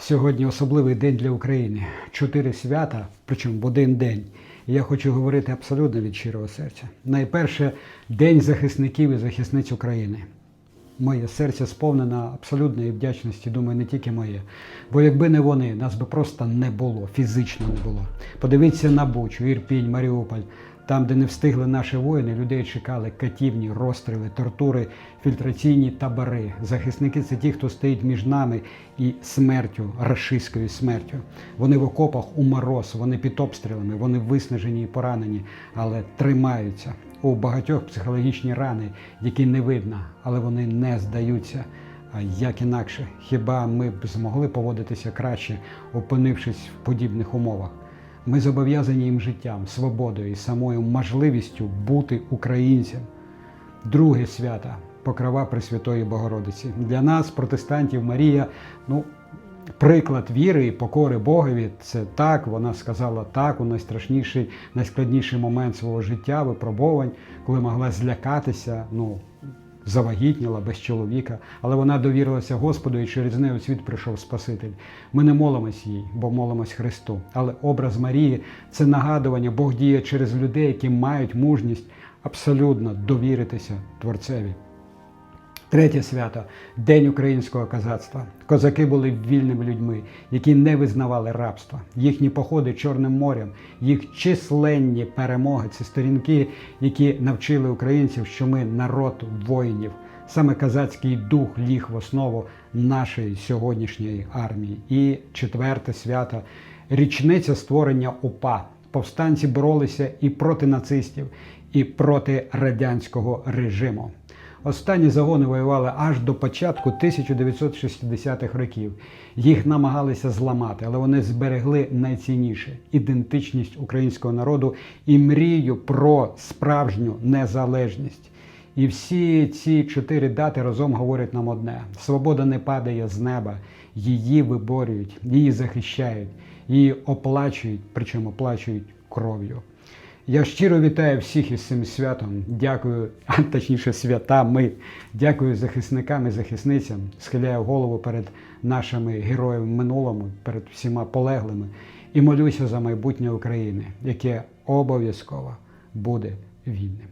Сьогодні особливий день для України. Чотири свята, причому в один день. І я хочу говорити абсолютно від щирого серця. Найперше День захисників і захисниць України. Моє серце сповнено абсолютної вдячності, думаю, не тільки моє. Бо якби не вони, нас би просто не було, фізично не було. Подивіться на Бучу, Ірпінь, Маріуполь. Там, де не встигли наші воїни, людей чекали катівні, розстріли, тортури, фільтраційні табори. Захисники це ті, хто стоїть між нами і смертю, рашистською смертю. Вони в окопах у мороз, вони під обстрілами, вони виснажені і поранені, але тримаються. У багатьох психологічні рани, які не видно, але вони не здаються. А як інакше, хіба ми б змогли поводитися краще, опинившись в подібних умовах? Ми зобов'язані їм життям, свободою і самою можливістю бути українцем. Друге свято Покрова Пресвятої Богородиці. Для нас, протестантів, Марія, ну, приклад віри і покори Богові. Це так, вона сказала так у найстрашніший, найскладніший момент свого життя, випробувань, коли могла злякатися. ну, завагітніла без чоловіка, але вона довірилася Господу і через неї у світ прийшов Спаситель. Ми не молимось їй, бо молимось Христу. Але образ Марії це нагадування, Бог діє через людей, які мають мужність абсолютно довіритися Творцеві. Третє свято День українського козацтва. Козаки були вільними людьми, які не визнавали рабства. Їхні походи Чорним морем, їх численні перемоги це сторінки, які навчили українців, що ми народ воїнів. Саме козацький дух ліг в основу нашої сьогоднішньої армії. І четверте свято річниця створення УПА. Повстанці боролися і проти нацистів, і проти радянського режиму. Останні загони воювали аж до початку 1960-х років. Їх намагалися зламати, але вони зберегли найцінніше ідентичність українського народу і мрію про справжню незалежність. І всі ці чотири дати разом говорять нам одне: свобода не падає з неба, її виборюють, її захищають, її оплачують, причому оплачують кров'ю. Я щиро вітаю всіх із цим святом. Дякую, а точніше, святами. Дякую захисникам і захисницям. Схиляю голову перед нашими героями минулому, перед всіма полеглими і молюся за майбутнє України, яке обов'язково буде вільним.